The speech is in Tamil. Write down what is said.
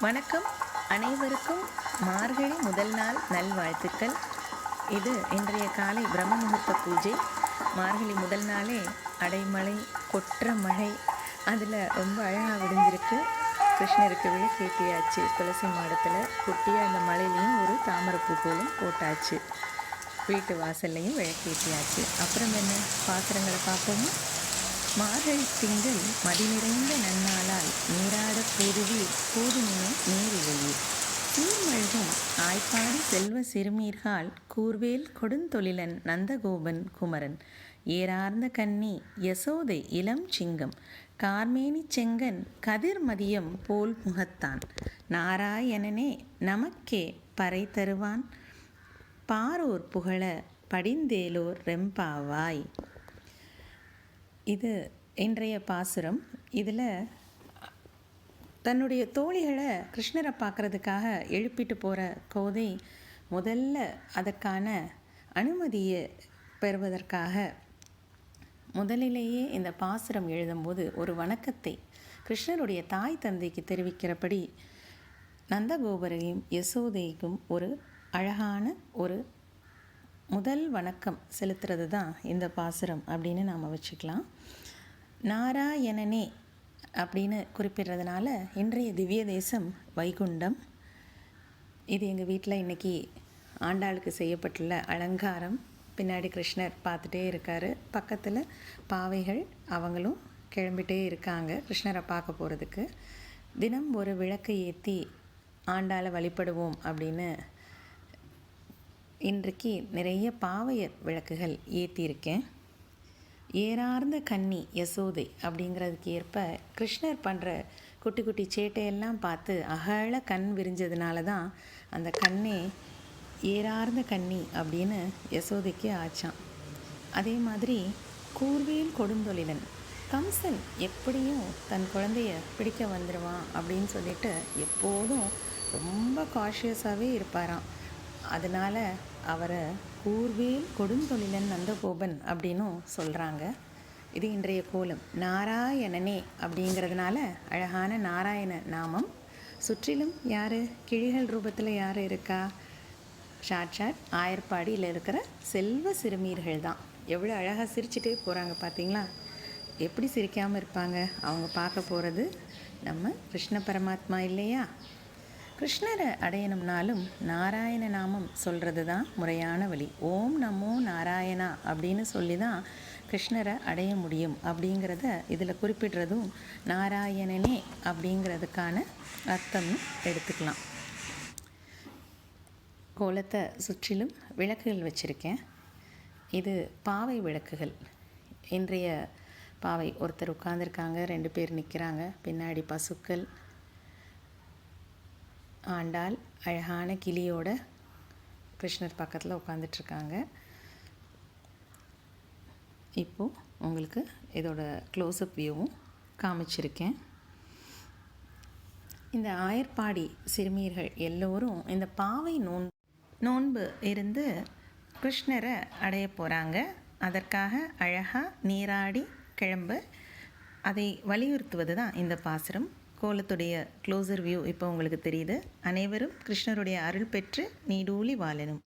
வணக்கம். அனைவருக்கும் மார்கழி முதல் நாள் நல்வாழ்த்துக்கள். இது இன்றைய காலை பிரம்ம முகூர்த்த பூஜை. மார்கழி முதல் நாளே அடைமழை கொற்ற மழை அதில் ரொம்ப அழகாக விடுஞ்சிருக்கு. கிருஷ்ணருக்கு விளக்கேற்றியாச்சு துளசி மாடத்தில். குட்டியாக அந்த மலையிலையும் ஒரு தாமரைப்பூ கோலம் போட்டாச்சு. வீட்டு வாசல்லையும் விளக்கேற்றியாச்சு அப்புறம் என்ன? பாத்திரங்களை பார்ப்போமா? மார்கழி திங்கள் மதி நிறைந்த நன்னாளால் நீ பூதுவீர் பூதுமினே நீரிழையே சீர்மழ்கும் ஆய்ப்பாடி செல்வ சிறுமீர்கால் கூர்வேல் கொடுந்தொழிலன் நந்தகோபன் குமரன். ஏறார்ந்த கன்னி யசோதை இளம் சிங்கம். கார்மேனி செங்கன் கதிர்மதியம் போல் முகத்தான் நாராயணனே நமக்கே பறை தருவான். பாரோர் புகழ படிந்தேலோர் ரெம்பாவாய். இது இன்றைய பாசுரம். இதில் தன்னுடைய தோழிகளை கிருஷ்ணரை பார்க்குறதுக்காக எழுப்பிட்டு போகிற கோதை முதல்ல அதற்கான அனுமதியை பெறுவதற்காக முதலிலேயே இந்த பாசுரம் எழுதும்போது ஒரு வணக்கத்தை கிருஷ்ணருடைய தாய் தந்தைக்கு தெரிவிக்கிறபடி நந்தகோபரையும் யசோதைக்கும் ஒரு அழகான ஒரு முதல் வணக்கம் செலுத்துறது தான் இந்த பாசுரம் அப்படின்னு நாம் வச்சுக்கலாம். நாராயணனே அப்படின்னு குறிப்பிடுறதுனால இன்றைய திவ்ய தேசம் வைகுண்டம். இது எங்கள் வீட்டில் இன்றைக்கி ஆண்டாளுக்கு செய்யப்பட்டுள்ள அலங்காரம். பின்னாடி கிருஷ்ணர் பார்த்துட்டே இருக்கார். பக்கத்தில் பாவைகள் அவங்களும் கிளம்பிட்டே இருக்காங்க கிருஷ்ணரை பார்க்க போகிறதுக்கு தினம் ஒரு விளக்கை ஏற்றி ஆண்டாளை வழிபடுவோம் அப்படின்னு இன்றைக்கு நிறைய பாவையர் விளக்குகள் ஏற்றியிருக்கேன் ஏறார்ந்த கன்னி யசோதை அப்படிங்கிறதுக்கு ஏற்ப கிருஷ்ணர் பண்ணுற குட்டி குட்டி சேட்டையெல்லாம் பார்த்து அகழ கண் விரிஞ்சதுனால தான் அந்த கண்ணே ஏறார்ந்த கன்னி அப்படின்னு யசோதைக்கு ஆச்சான். அதே மாதிரி கூர்வேல் கொடுந்தொழிலன் கம்சன் எப்படியும் தன் குழந்தைய பிடிக்க வந்துடுவான் அப்படின்னு சொல்லிட்டு எப்போதும் ரொம்ப காஷியஸாகவே இருப்பாராம். அதனால் அவரை கூர்வேல் கொடுந்தொழிலன் நந்தகோபன் அப்படின்னும் சொல்கிறாங்க இது இன்றைய கோலம். நாராயணனே அப்படிங்கிறதுனால அழகான நாராயண நாமம். சுற்றிலும் யார்? கிழிகள் ரூபத்தில் யார் இருக்கா? ஷாட்ஷாட் ஷாட். ஆயர்பாடியில் இருக்கிற செல்வ சிறுமீர்கள் தான். எவ்வளோ அழகாக சிரிச்சுட்டே போகிறாங்க பார்த்தீங்களா எப்படி சிரிக்காமல் இருப்பாங்க? அவங்க பார்க்க போகிறது நம்ம கிருஷ்ண பரமாத்மா இல்லையா? கிருஷ்ணரை அடையணும்னாலும் நாராயண நாமம் சொல்கிறது தான் முறையான வழி. ஓம் நமோ நாராயணா அப்படின்னு சொல்லி தான் கிருஷ்ணரை அடைய முடியும் அப்படிங்கிறத இதில் குறிப்பிடுறதும் நாராயணனே அப்படிங்கிறதுக்கான அர்த்தம்னு எடுத்துக்கலாம். கோலத்தை சுற்றிலும் விளக்குகள் வச்சுருக்கேன். இது பாவை விளக்குகள். இன்றைய பாவை ஒருத்தர் உட்காந்துருக்காங்க ரெண்டு பேர் நிற்கிறாங்க பின்னாடி பசுக்கள் ஆண்டாள் அழகான கிளியோட கிருஷ்ணர் பக்கத்தில் உட்காந்துட்ருக்காங்க இப்போது உங்களுக்கு இதோட க்ளோஸ்அப் வியூவும் காமிச்சிருக்கேன். இந்த ஆயர்பாடி சிறுமியர்கள் எல்லோரும் இந்த பாவை நோன் நோன்பு இருந்து கிருஷ்ணரை அடைய போகிறாங்க அதற்காக அழகாக நீராடி கிளம்பு அதை வலியுறுத்துவது தான் இந்த பாசுரம். கோலத்துடைய க்ளோசர் வியூ இப்போ உங்களுக்கு தெரியுது. அனைவரும் கிருஷ்ணருடைய அருள் பெற்று நீடூழி வாழணும்.